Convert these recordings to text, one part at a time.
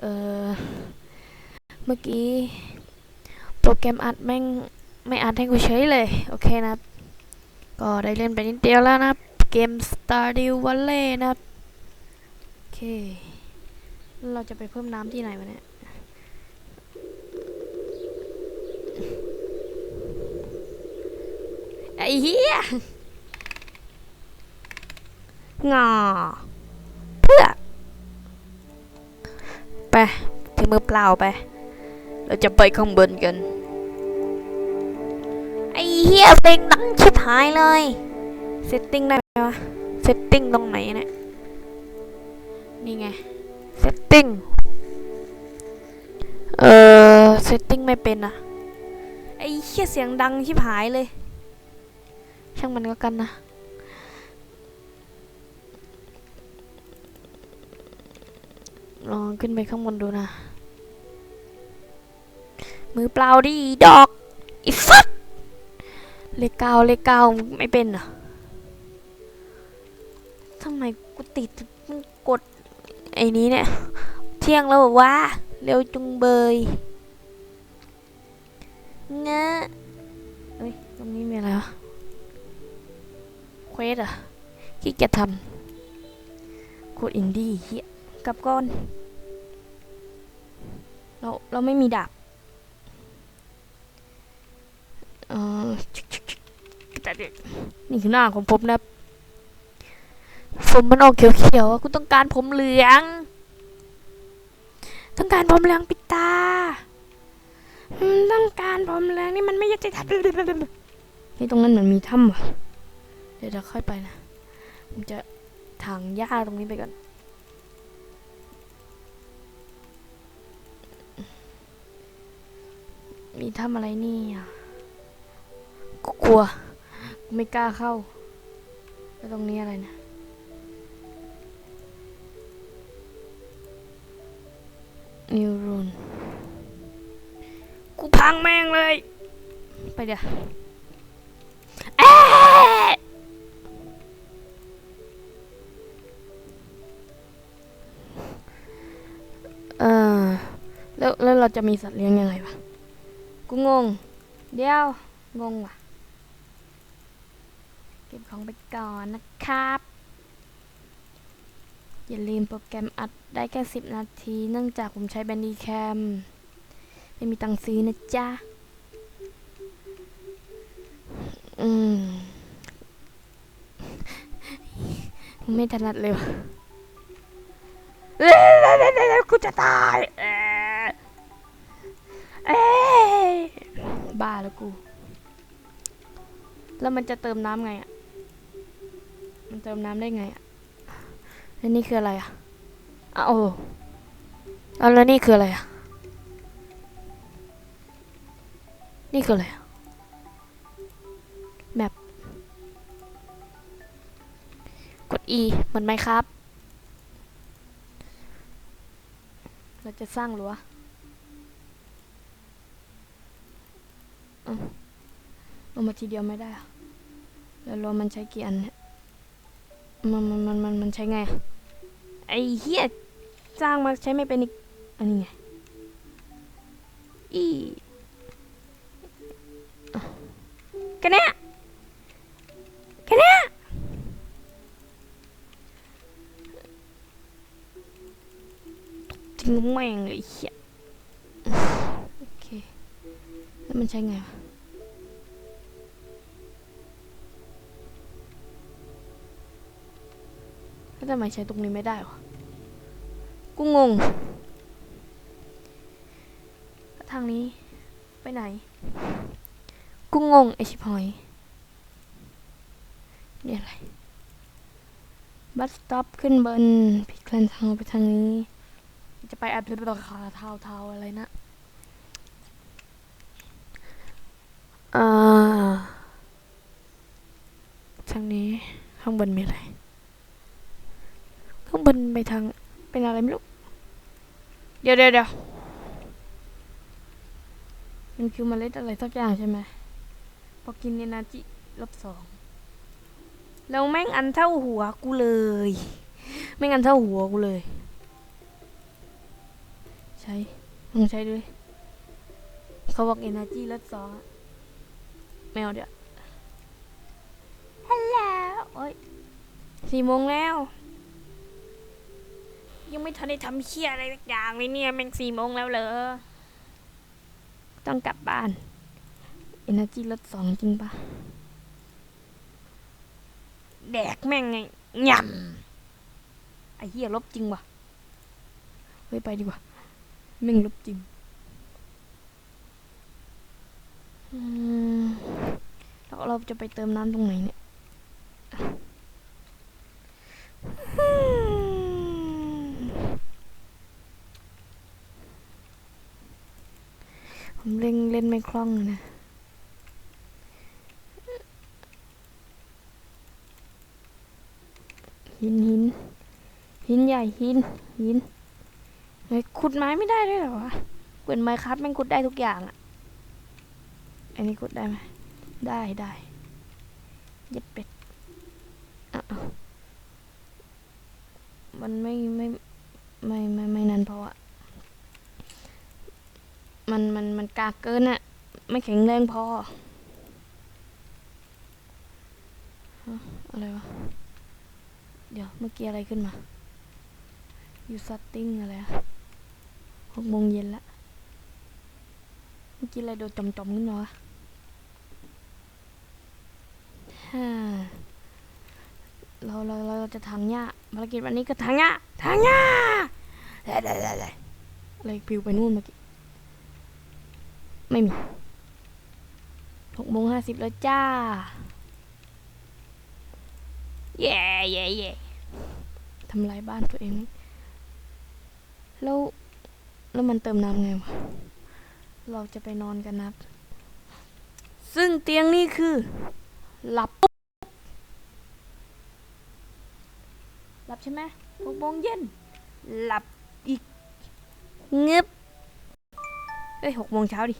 เออเมื่อกี้ โปรแกรมอัดแม่ง ไม่อัดให้กูเฉยเลย โอเคนะครับ ก็ได้เล่นไปนิดเดียวแล้วนะเกม Stardew Valley นะครับ โอเค เราจะไปเพิ่มน้ำที่ไหนวะเนี่ยไอ้เหี้ยงอ ไปถือมือเปล่าไป เราจะไปข้างบนกัน ไอ้เหี้ยเพลงดังชิบหายเลย เซตติ้งได้ไหมวะ เซตติ้งตรงไหนเนี่ย นี่ไง เซตติ้ง เออเซตติ้งไม่เป็นอะไอ้เหี้ยเสียงดังชิบหายเลย ช่างมันก็กันนะ ลองขึ้นไปข้างบนดูนะ มือเปล่าดิดอกอีฟักเลขเก้าเลขเก้าไม่เป็นเหรอทำไมกูติดกดไอ้นี้เนี่ย เที่ยงแล้วบอกว่า เร็วจุงเบยเงะเอ้ย ตรงนี้มีอะไรวะ เควสอะขี้เกียจทำโคตรอินดี้เฮีย กลับก่อน เราเราไม่มีดาบเออแต่เด็กนี่คือหน้าของผมนะผมมันออกเขียวๆอะกูต้องการผมเหลือง ต้องการผมเหลืองปิดตา ต้องการผมเหลืองนี่มันไม่ยุติธรรมนี่ตรงนั้นเหมือนมีถ้ำว่ะ เดี๋ยวเราค่อยไปนะ ผมจะถางหญ้าตรงนี้ไปก่อน มีทำอะไรนี่อะกูกลัวกูไม่กล้าเข้า แล้วตรงนี้อะไรนะ นิวรนกูพังแม่งเลย ไปเดี๋ยวเอ๊ะเออแล้วแล้วเราจะมีสัตว์เลี้ยงยังไงวะ กูงง เดี๋ยว งงว่ะ เก็บของไปก่อนนะครับ อย่าลืมโปรแกรมอัดได้แค่ 10 นาที เนื่องจากผมใช้แบนดีแคม ไม่มีตังค์ซื้อนะจ๊ะ อืมไม่ถนัดเลยว่ะเอ้ยกูจะตายเอ้ยเอ้ย บ้าแล้วกู แล้วมันจะเติมน้ำไงอะ มันเติมน้ำได้ไงอะแล้วนี่คืออะไรอะอ้าวเอาแล้วนี่คืออะไรอะ นี่คืออะไรอะกด E เหมือนไหมครับ เราจะสร้างรั้ว อาเอามาทีเดียวไม่ได้อะแล้วรั้วมันใช้กี่อันเนี่ยมันมันมันมันมันใช้ไงอะไอ้เหี้ยสร้างมาใช้ไม่เป็นอีก อันนี้ไง อีอะแค่เนี้ยแค่เนี้ยทิ้งแม่งเลยเหี้ยโอเค มันใช้ไงวะแล้วทำไมใช้ตรงนี้ไม่ได้วะกูงง ทางนี้ไปไหน กูงงไอชิบหอยนี่อะไร บัสต็อปขึ้นบนผิดเคลนทางไปทางนี้ จะไปแอปเปิลคาเทาเท้าอะไรนะอ่า ทางนี้ข้างบนมีอะไร ข้างบนไปทางเป็นอะไรไม่รู้ เดี๋ยวเดี๋ยวเดี๋ยวมันคือมเมล็ดอะไรสักอย่างใช่ไหมพอกินเอนาจิลบสองแล้วแม่งอันเท่าหัวกูเลยไม่งั้นเท่าหัวกูเลย ใช้ลองใช้ด้วย เขาบอก energy ลดสองอะ ไม่เอาเดี๋ยวฮัลโหลโอ้ยสี่โมงแล้ว ยังไม่ทันได้ทำเชี่ยอะไรสักอย่างเลยเนี่ยแม่งสี่โมงแล้วเหรอ ต้องกลับบ้าน energy ลดสองจริงปะแดกแม่งไงยำไอ้เหี้ยลบจริงวะเฮ้ยไปดีกว่าแม่งลบจริง อืมแล้ว เราจะไปเติมน้ำตรงไหนเนี่ยผมเล่นเล่นไม่คล่องนะหินหินหินใหญ่หินหินเฮ้ยขุดไม้ไม่ได้ด้วยเหรอวะเปิดไม้ครับแม่งขุดได้ทุกอย่างอะอันนี้ขุดได้ไหม ได้ได้เย็ดเป็ดอะมันไม่ไม่ไม่ไม่ไม่นั่นเพราะว่ามันมันมันกากเกินอะไม่แข็งแรงพอ อะไรวะ เดี๋ยวเมื่อกี้อะไรขึ้นมา อยู่ซัตติ้งอะไรอะหกโมงเย็นละ เมื่อกี้อะไรโดนจมจมๆขึ้นมาวะฮ่า เราเราเราจะทางหญ้าภารกิจวันนี้ก็ทางหญ้าทางหญ้าอะไรปลิวไปนู่นเมื่อกี้ ไม่มีหกโมงห้าสิบแล้วจ้า เย่เย่เย่ทำลายบ้านตัวเอง แล้ว แล้วมันเติมน้ำไงวะ เราจะไปนอนกันนับซึ่งเตียงนี่คือ หลับปุ๊บห ลับใช่ไหมหกโมงเย็นหลับอีกเงึบเอ้ยหกโมงเช้าดิ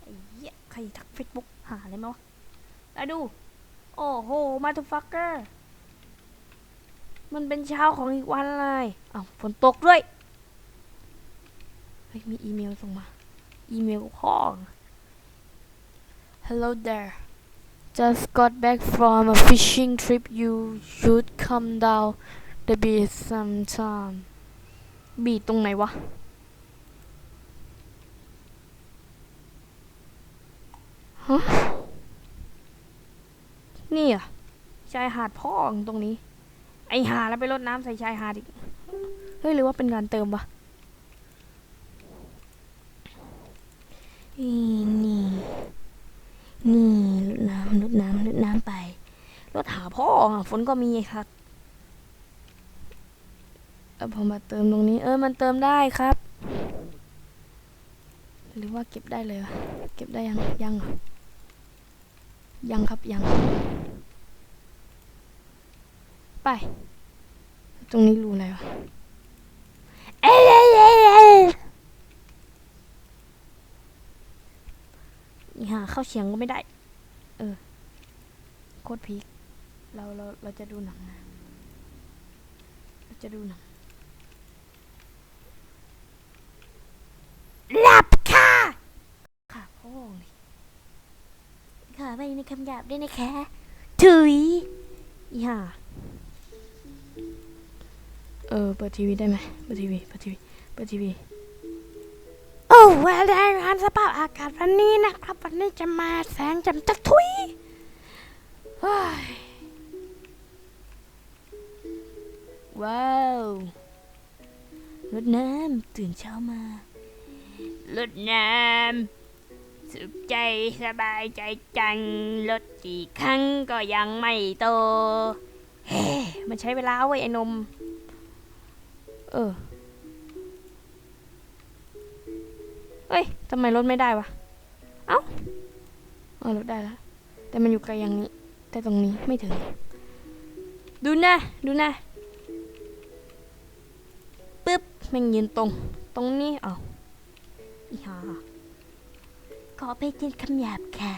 ไอ้เหี้ยใครทักเฟซบุ๊กหาอะไรมาวะแล้วดู โอ้โห มาทูฟักเกอร์ มันเป็นเช้าของอีกวันเลยอ้าวฝนตกด้วย เฮ้ย มีอีเมลส่งมา อีเมลของ Hello there just got back from a fishing trip you should come down the beach sometime บีตรงไหนวะ ฮะ นี่อะ ชายหาดพ่องตรงนี้ ไอหาแล้วไปรดน้ำใส่ชายหาดอีก เฮ้ย หรือว่าเป็นการเติมวะนี่นี่ นี่รดน้ำรดน้ำรดน้ำไป รถหาพ่อฝนก็มีครับเออพอมาเติมตรงนี้ เออ มันเติมได้ครับ หรือว่าเก็บได้เลยวะเก็บได้ยัง ยังยังครับยัง ไป ตรงนี้รูอะไรวะเอ้ยเอ้ยเอ้ยเอ้ยอีหาเข้าเฉียงก็ไม่ได้ เออ โคตรพีค เราเราเราจะดูหนังนะเราจะดูหนังหลับค่ะค่ะพ่อเลยค่ะไปในคำหยาบด้วยนะคะถุยอีห่าเออเปิดทีวีได้ไหมเปิดทีวีเปิดทีวีเปิดทีวีโอ้เวลารายงานสภาพอากาศวันนี้นะครับ วันนี้จะมาแสงจำตะทุยเฮ้ย ว้าวรดน้ำตื่นเช้ามารดน้ำสุขใจสบายใจจังรดกี่ครั้งก็ยังไม่โตเฮ้มันใช้เวลาเว้ยไอ้นม เออเอ้ยทำไมรถไม่ได้วะ เอ้าเออรถได้แล้ว แต่มันอยู่ไกลอย่างนี้ แต่ตรงนี้ไม่ถึง ดูนะ ดูนะ ม่งยืนตรง ตรงนี้เอาอีหาขอไปเจนคำหยาบค่ะ